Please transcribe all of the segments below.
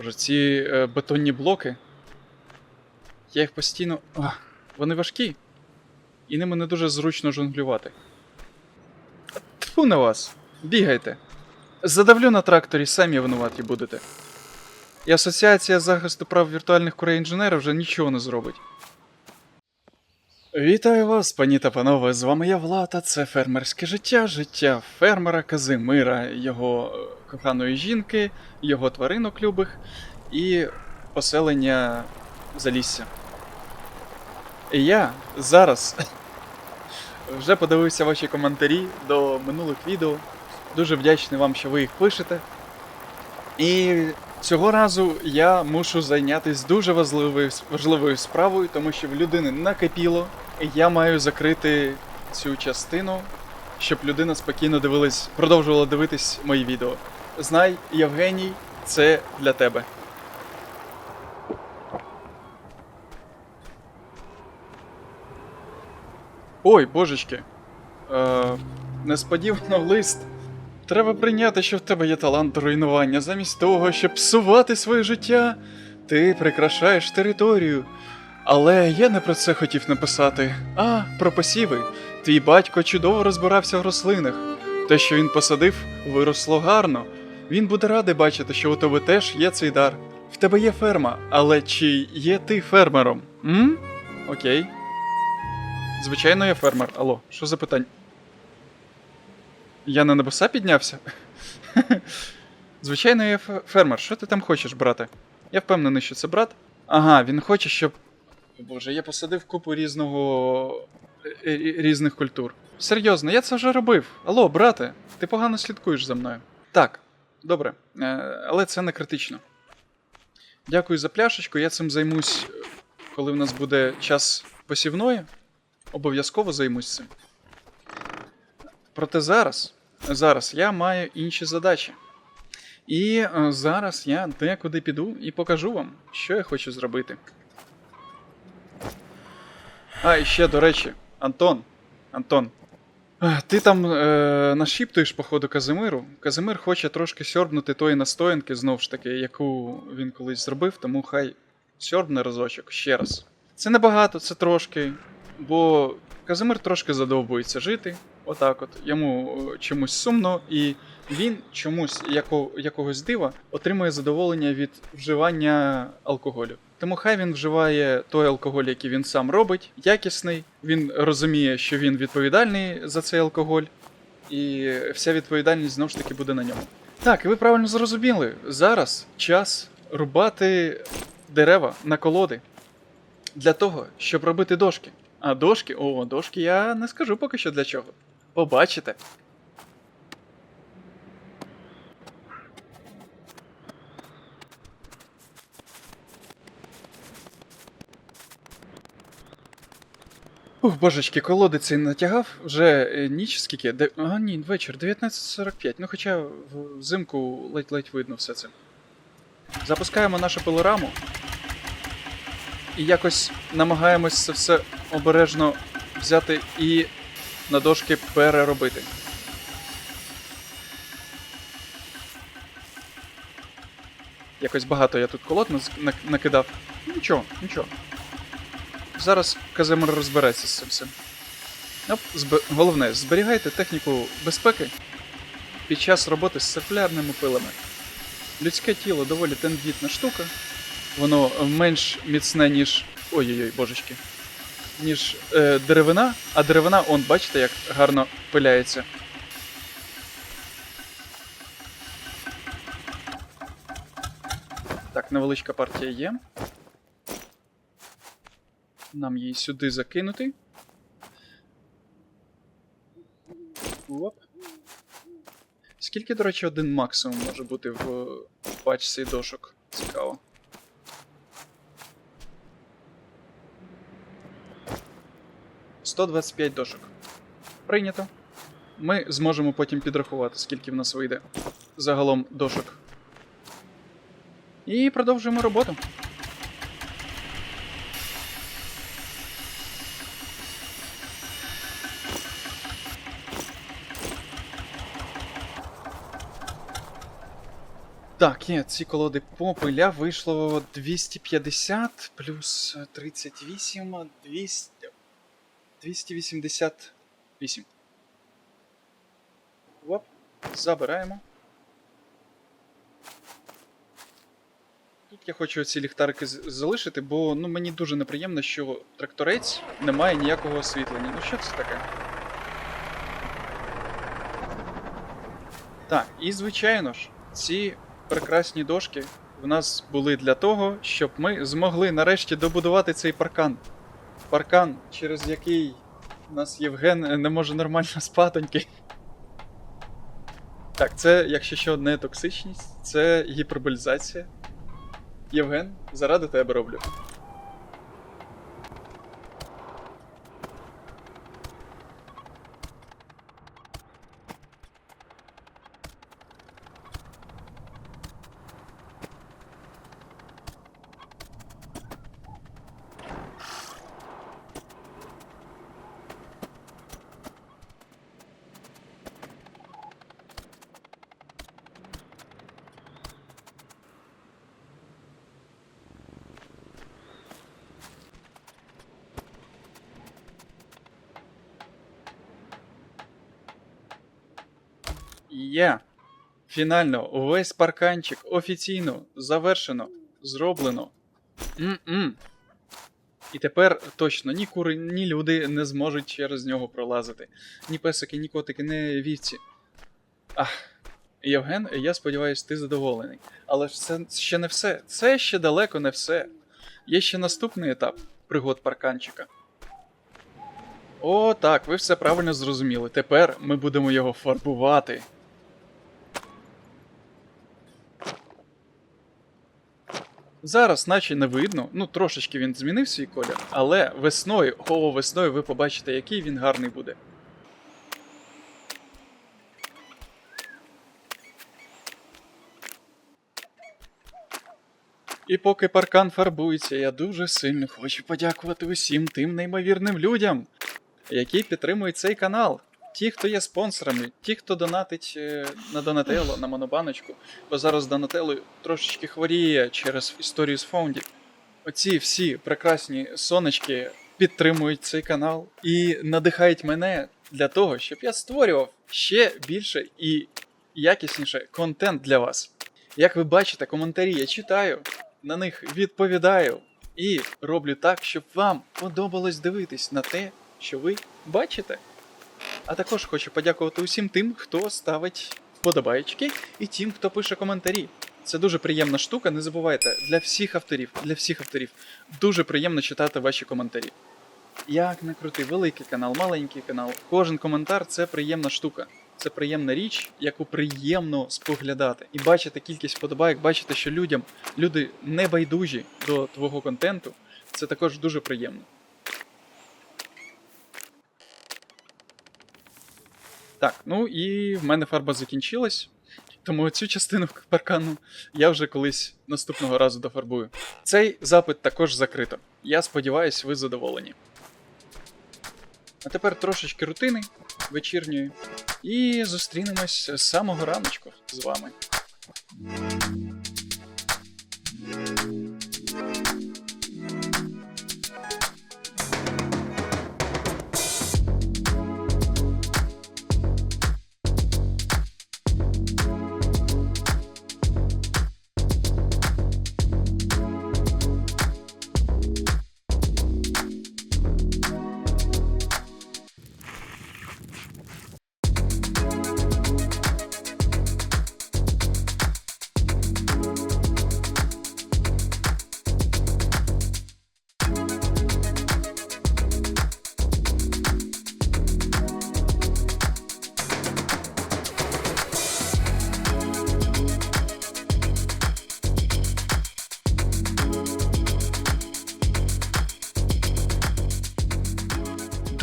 Боже, ці е, бетонні блоки. Я їх постійно. Ах, вони важкі. І ними не дуже зручно жонглювати. Тфу на вас! Бігайте! Задавлю на тракторі, самі винуваті будете. І Асоціація захисту прав віртуальних курей інженерів вже нічого не зробить. Вітаю вас, пані та панове. З вами я Влад, а це фермерське життя, життя фермера Казимира, його е, коханої жінки, його тваринок любих і поселення Залісся. І я зараз вже подивився ваші коментарі до минулих відео. Дуже вдячний вам, що ви їх пишете. І цього разу я мушу зайнятися дуже важливою, важливою справою, тому що в людини накипіло, я маю закрити цю частину, щоб людина спокійно дивилась, продовжувала дивитись мої відео. Знай, Євгеній, це для тебе. Ой, божечки. Е, несподівано лист. Треба прийняти, що в тебе є талант руйнування. Замість того, щоб псувати своє життя, ти прикрашаєш територію. Але я не про це хотів написати, а про посіви. Твій батько чудово розбирався в рослинах. Те, що він посадив, виросло гарно. Він буде радий бачити, що у тебе теж є цей дар. В тебе є ферма, але чи є ти фермером? М? Окей. Звичайно, я фермер. Алло, що за питання? Я на небеса піднявся? Звичайно, я фермер. Що ти там хочеш, брате? Я впевнений, що це брат. Ага, він хоче, щоб. Боже, я посадив купу різного. е, е, різних культур. Серйозно, я це вже робив. Алло, брате, ти погано слідкуєш за мною. Так, добре, е, але це не критично. Дякую за пляшечку. Я цим займусь, коли в нас буде час посівної. Обов'язково займусь цим. Проте зараз, зараз я маю інші задачі. І зараз я декуди піду і покажу вам, що я хочу зробити. А, і ще, до речі, Антон. Антон. Ти там е, нашіптуєш, походу, Казимиру. Казимир хоче трошки сьорбнути тої настоянки, знову ж таки, яку він колись зробив, тому хай сьорбне разочок ще раз. Це небагато, це трошки, бо Казимир трошки задовбується жити. Отак от. Йому е, чомусь сумно, і він чомусь яко, якогось дива отримує задоволення від вживання алкоголю. Тому хай він вживає той алкоголь, який він сам робить, якісний. Він розуміє, що він відповідальний за цей алкоголь, і вся відповідальність знову ж таки буде на ньому. Так, і ви правильно зрозуміли. Зараз час рубати дерева на колоди для того, щоб робити дошки. А дошки, о, дошки я не скажу поки що для чого. Побачите. Ух, божечки, колоди цей натягав. Вже е, ніч скільки? Де... А, ні, вечір, 19.45. Ну хоча взимку ледь-ледь видно все це. Запускаємо нашу пилораму. І якось намагаємось це все обережно взяти і на дошки переробити. Якось багато я тут колод накидав. Нічого, нічого. Зараз Казимир розбереться з цим всім. Оп, зб... Головне, зберігайте техніку безпеки під час роботи з циркулярними пилами. Людське тіло доволі тендітна штука. Воно менш міцне, ніж. Ой-ой-ой, божечки. Ніж е, деревина, а деревина, он, бачите, як гарно пиляється. Так, невеличка партія є. Нам її сюди закинути. Оп. Скільки, до речі, один максимум може бути в пачці дошок? Цікаво. Сто двадцять п'ять дошок. Прийнято. Ми зможемо потім підрахувати, скільки в нас вийде загалом дошок. І продовжуємо роботу. Так, ні, ці колоди попиля вийшло 250 плюс 38, 200, 288. Оп, забираємо. Тут я хочу ці ліхтарики залишити, бо ну, мені дуже неприємно, що тракторець не має ніякого освітлення. Ну що це таке? Так, і звичайно ж, ці прекрасні дошки в нас були для того, щоб ми змогли нарешті добудувати цей паркан. Паркан, через який у нас Євген не може нормально спатоньки. Так, це, якщо що, не токсичність, це гіперболізація. Євген, заради тебе роблю. Є. Фінально, увесь парканчик офіційно завершено, зроблено. М-м. І тепер точно ні кури, ні люди не зможуть через нього пролазити. Ні песики, ні котики, ні вівці. Ах. Євген, я сподіваюся, ти задоволений. Але це ще не все. Це ще далеко не все. Є ще наступний етап пригод парканчика. О, так, ви все правильно зрозуміли. Тепер ми будемо його фарбувати. Зараз, наче не видно, ну трошечки він змінив свій колір, але весною, о, весною ви побачите, який він гарний буде. І поки паркан фарбується, я дуже сильно хочу подякувати усім тим неймовірним людям, які підтримують цей канал. Ті, хто є спонсорами, ті, хто донатить е, на Донателло, на Монобаночку, бо зараз Донателло трошечки хворіє через історію з фондів. Оці всі прекрасні сонечки підтримують цей канал і надихають мене для того, щоб я створював ще більше і якісніше контент для вас. Як ви бачите, коментарі я читаю, на них відповідаю і роблю так, щоб вам подобалось дивитись на те, що ви бачите. А також хочу подякувати усім тим, хто ставить вподобайки, і тим, хто пише коментарі. Це дуже приємна штука. Не забувайте, для всіх авторів, для всіх авторів дуже приємно читати ваші коментарі. Як не крути, великий канал, маленький канал. Кожен коментар це приємна штука. Це приємна річ, яку приємно споглядати. І бачити кількість вподобайок, бачити, що людям люди не байдужі до твого контенту. Це також дуже приємно. Так, ну і в мене фарба закінчилась. Тому цю частину паркану я вже колись наступного разу дофарбую. Цей запит також закрито. Я сподіваюся, ви задоволені. А тепер трошечки рутини вечірньої. І зустрінемось з самого раночку з вами.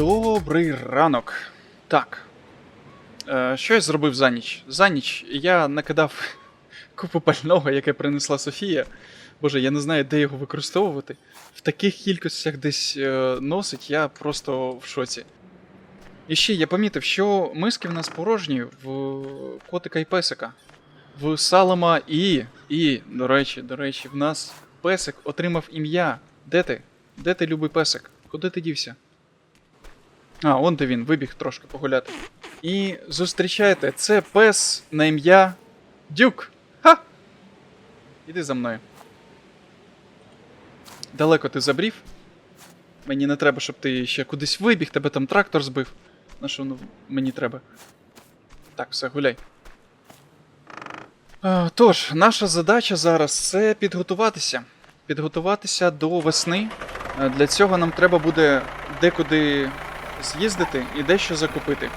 Добрий ранок. Так. Е, що я зробив за ніч? За ніч я накидав купу пального, яке принесла Софія. Боже, я не знаю, де його використовувати. В таких кількостях десь е, носить, я просто в шоці. І ще я помітив, що миски в нас порожні в котика і песика. в Салома і. І, до речі, до речі, в нас песик отримав ім'я. Де ти? Де ти, любий песик? Куди ти дівся? А, он де він, вибіг трошки погуляти. І зустрічайте, це пес на ім'я Дюк. Ха! Іди за мною. Далеко ти забрів? Мені не треба, щоб ти ще кудись вибіг, тебе там трактор збив. На що ну, мені треба? Так, все, гуляй. Тож, наша задача зараз це підготуватися. Підготуватися до весни. Е, Для цього нам треба буде декуди з'їздити і дещо закупити.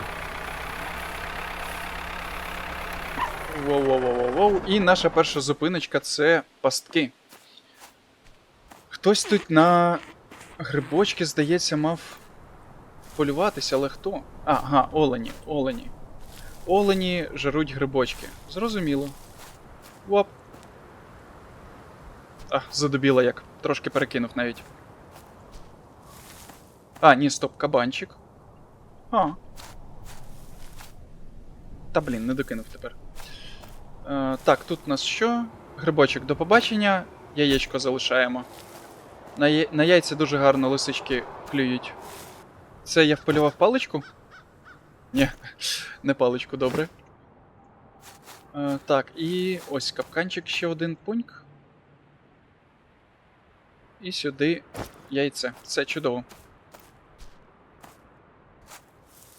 Воу-воу-воу-воу. І наша перша зупиночка це пастки. Хтось тут на грибочки, здається, мав полюватися, але хто? Ага, олені, олені. Олені жаруть грибочки. Зрозуміло. Воп. А, задубіла як. Трошки перекинув навіть. А, ні, стоп, кабанчик. А. Та блін, не докинув тепер. Е, так, тут у нас що? Грибочок до побачення. Яєчко залишаємо. На, я... на яйця дуже гарно лисички клюють. Це я вполював паличку? Ні, не паличку, добре. Е, так, і ось капканчик ще один пуньк. І сюди яйце. Це чудово.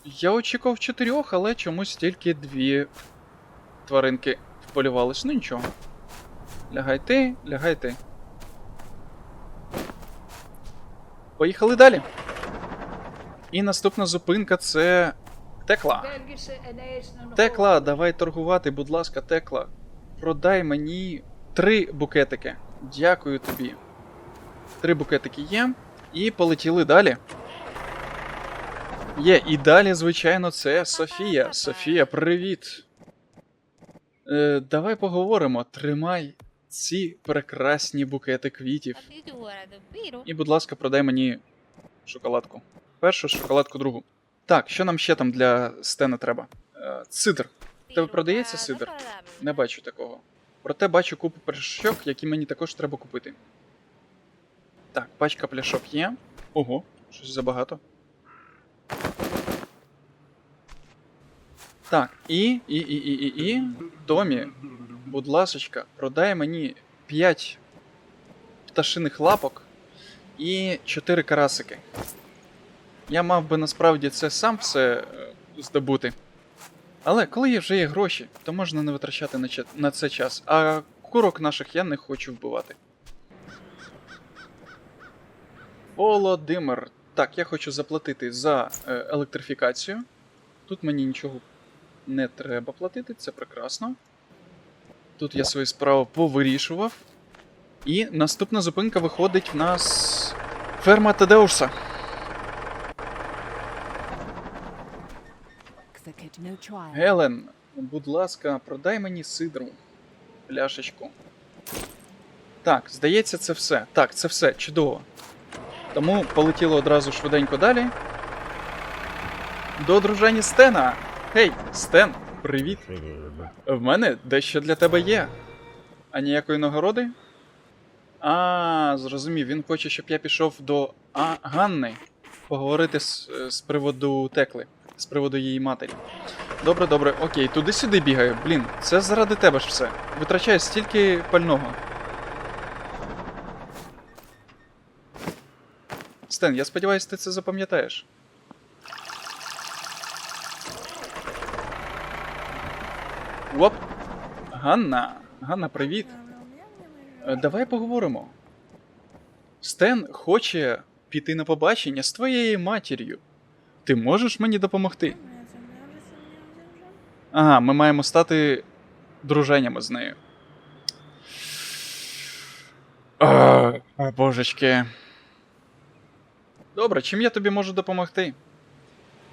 Я очікував чотирьох, але чомусь тільки дві тваринки вполювались. Ну нічого. Лягай ти, лягай ти. Поїхали далі. І наступна зупинка це Текла. Текла, давай торгувати, будь ласка, Текла. Продай мені три букетики. Дякую тобі. Три букетики є. І полетіли далі. Є, і далі, звичайно, це Софія. Софія, привіт. Е, давай поговоримо. Тримай ці прекрасні букети квітів. І, будь ласка, продай мені шоколадку. Першу шоколадку другу. Так, що нам ще там для стена треба? Е, цидр. Тебе продається сидр? Не бачу такого. Проте бачу купу пляшок, які мені також треба купити. Так, пачка пляшок є. Ого, щось забагато. Так, і, і, і, і, і, і. Томі, будь ласочка, продай мені 5 пташиних лапок і 4 карасики. Я мав би насправді це сам все е, здобути. Але коли вже є гроші, то можна не витрачати на, це час. А курок наших я не хочу вбивати. Володимир. Так, я хочу заплатити за е, електрифікацію. Тут мені нічого не треба платити, це прекрасно. Тут я свої справи повирішував. І наступна зупинка виходить в нас ферма Тадеуса. Гелен, будь ласка, продай мені сидру. Пляшечку. Так, здається, це все. Так, це все, чудово. Тому полетіло одразу швиденько далі. До дружані Стена. Гей, Стен, привіт. В мене дещо для тебе є. А ніякої нагороди? А, зрозумів, він хоче, щоб я пішов до а, Ганни поговорити з, з приводу Текли, з приводу її матері. Добре, добре, окей, туди-сюди бігаю. Блін, це заради тебе ж все. Витрачаю стільки пального. Стен, я сподіваюся, ти це запам'ятаєш. Оп! Ганна! Ганна, привіт! Е, Давай поговоримо. Стен хоче піти на побачення з твоєю матір'ю. Ти можеш мені допомогти? Ага, ми маємо стати друженями з нею. А, божечки. Добре, чим я тобі можу допомогти?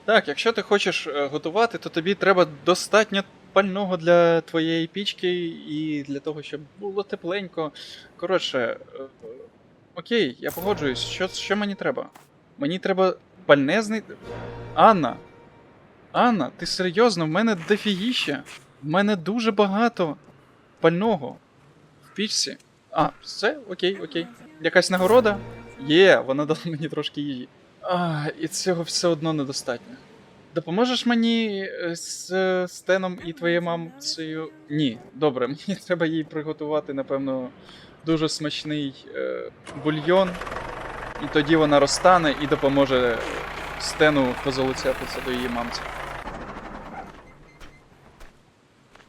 Так, якщо ти хочеш е, готувати, то тобі треба достатньо пального для твоєї пічки і для того, щоб було тепленько. Коротше, е, окей, я погоджуюсь. Що, що мені треба? Мені треба пальне знайти. Анна! Анна, ти серйозно, в мене дофігіще. В мене дуже багато пального в пічці. А, все, окей, окей. Якась нагорода? Є, вона дала мені трошки їжі. А, і цього все одно недостатньо. Допоможеш мені е, з е, Стеном і твоєю мамцею? Ні, добре, мені треба їй приготувати, напевно, дуже смачний е, бульйон. І тоді вона розтане і допоможе Стену позолоцятися до її мамці.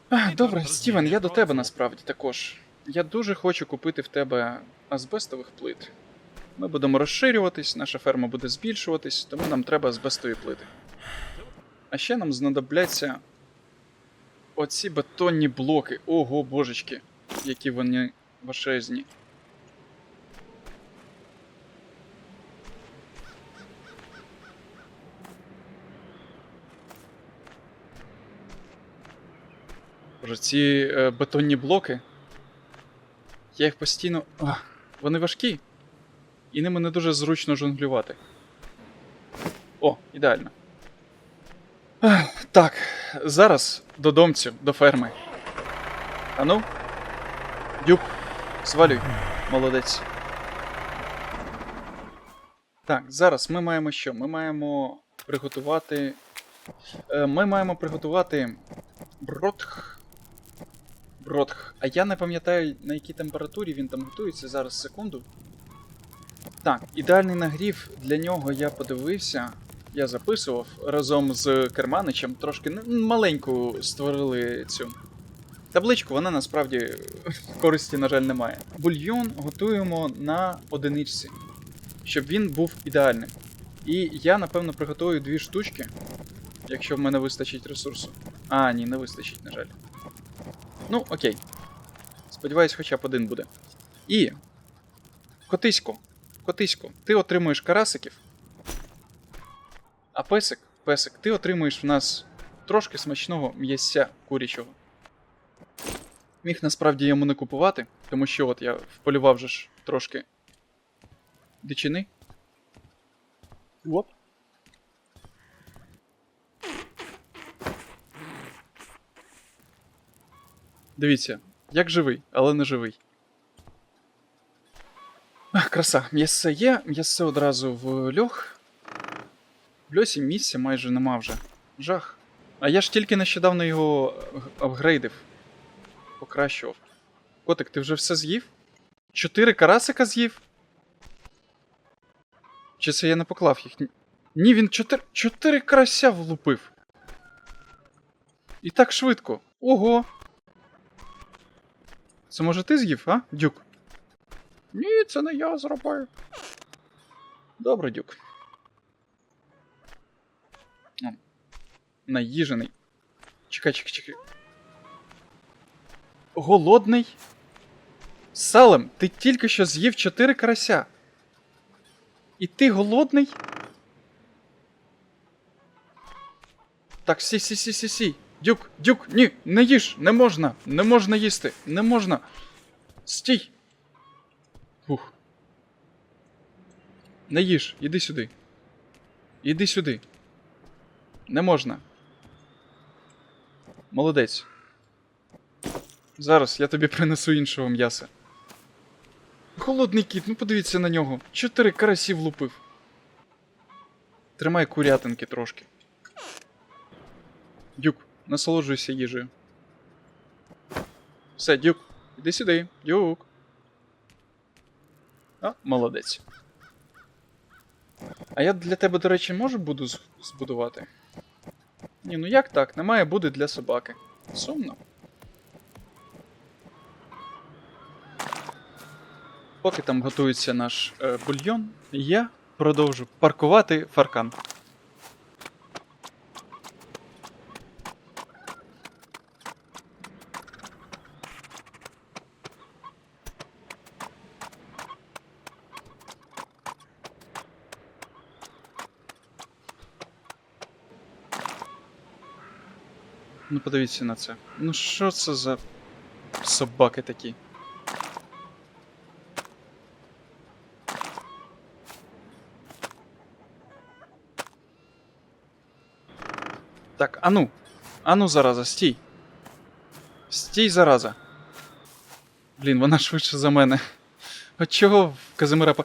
А, Добре, Стівен, я до тебе насправді також. Я дуже хочу купити в тебе азбестових плит. Ми будемо розширюватись, наша ферма буде збільшуватись, тому нам треба азбестові плити. А ще нам знадобляться оці бетонні блоки. Ого, божечки, які вони важезні. Боже, ці е, бетонні блоки. Я їх постійно. А, вони важкі. І ними не дуже зручно жонглювати. О, ідеально. Так, зараз до домцю, до ферми. Ану. Дюб, звалюй, молодець. Так, зараз ми маємо що? Ми маємо приготувати. Е, Ми маємо приготувати бродх. Бродх. А я не пам'ятаю, на якій температурі він там готується. Зараз секунду. Так, ідеальний нагрів для нього я подивився. Я записував разом з Керманичем. Трошки ну, маленьку створили цю табличку, вона насправді користі, на жаль, немає. Бульйон готуємо на одиничці, щоб він був ідеальним. І я, напевно, приготую дві штучки, якщо в мене вистачить ресурсу. А, ні, не вистачить, на жаль. Ну, окей. Сподіваюсь, хоча б один буде. І. Котисько. Котисько, ти отримуєш карасиків. А песик, песик, ти отримуєш в нас трошки смачного м'ясця курячого. Міг насправді йому не купувати, тому що от я вполював же ж трошки дичини. Оп. Дивіться, як живий, але не живий. Ах, краса, м'ясце є, м'ясце одразу в льох. В льосі місця майже нема вже. Жах. А я ж тільки нещодавно його апгрейдив. Покращував. Котик, ти вже все з'їв? Чотири карасика з'їв? Чи це я не поклав їх? Ні- він чотири. Чотири карася влупив. І так швидко. Ого. Це може ти з'їв, а, Дюк? Ні, це не я зробив. Добре, Дюк. Наїжений. Чекай, чекай, чекай. Голодний? Салем, ти тільки що з'їв чотири карася. І ти голодний? Так, сі, сі, сі, сі, сі. Дюк, дюк, ні, не їж, не можна, не можна їсти, не можна. Стій. Фух. Не їж, іди сюди. Іди сюди. Не можна. Молодець. Зараз я тобі принесу іншого м'яса. Холодний кіт, ну подивіться на нього. Чотири карасі влупив. Тримай курятинки трошки. Дюк, насолоджуйся їжею. Все, Дюк, іди сюди. Дюк. А, молодець. А я для тебе, до речі, можу буду збудувати? Ні, ну як так? Немає буде для собаки. Сумно. Поки там готується наш е, бульйон, я продовжу паркувати фаркан. Подивіться на це. Ну що це за собаки такі? Так, ану. Ану, зараза, стій. Стій, зараза. Блін, вона швидше за мене. От чого в Казимира по.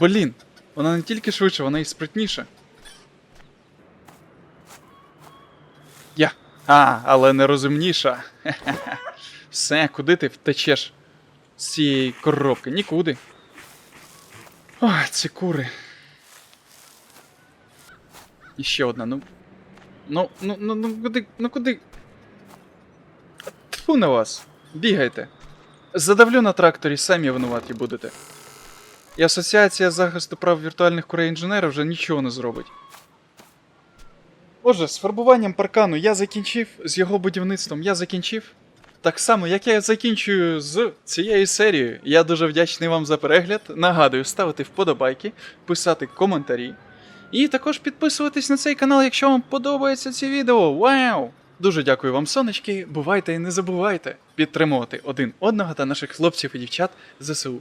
Блін, вона не тільки швидше, вона і спритніша. Я. А, але не розумніша. Все, куди ти втечеш з цієї коробки? Нікуди. Ой, ці кури. І ще одна, ну. Ну, ну, ну, ну куди, ну куди? Тьфу на вас. Бігайте. Задавлю на тракторі, самі винуваті будете. І Асоціація захисту прав віртуальних курей інженерів вже нічого не зробить. Отже, з фарбуванням паркану я закінчив, з його будівництвом я закінчив. Так само, як я закінчую з цією серією. Я дуже вдячний вам за перегляд. Нагадую, ставити вподобайки, писати коментарі. І також підписуватись на цей канал, якщо вам подобається ці відео. Вау! Дуже дякую вам, сонечки. Бувайте і не забувайте підтримувати один одного та наших хлопців і дівчат ЗСУ.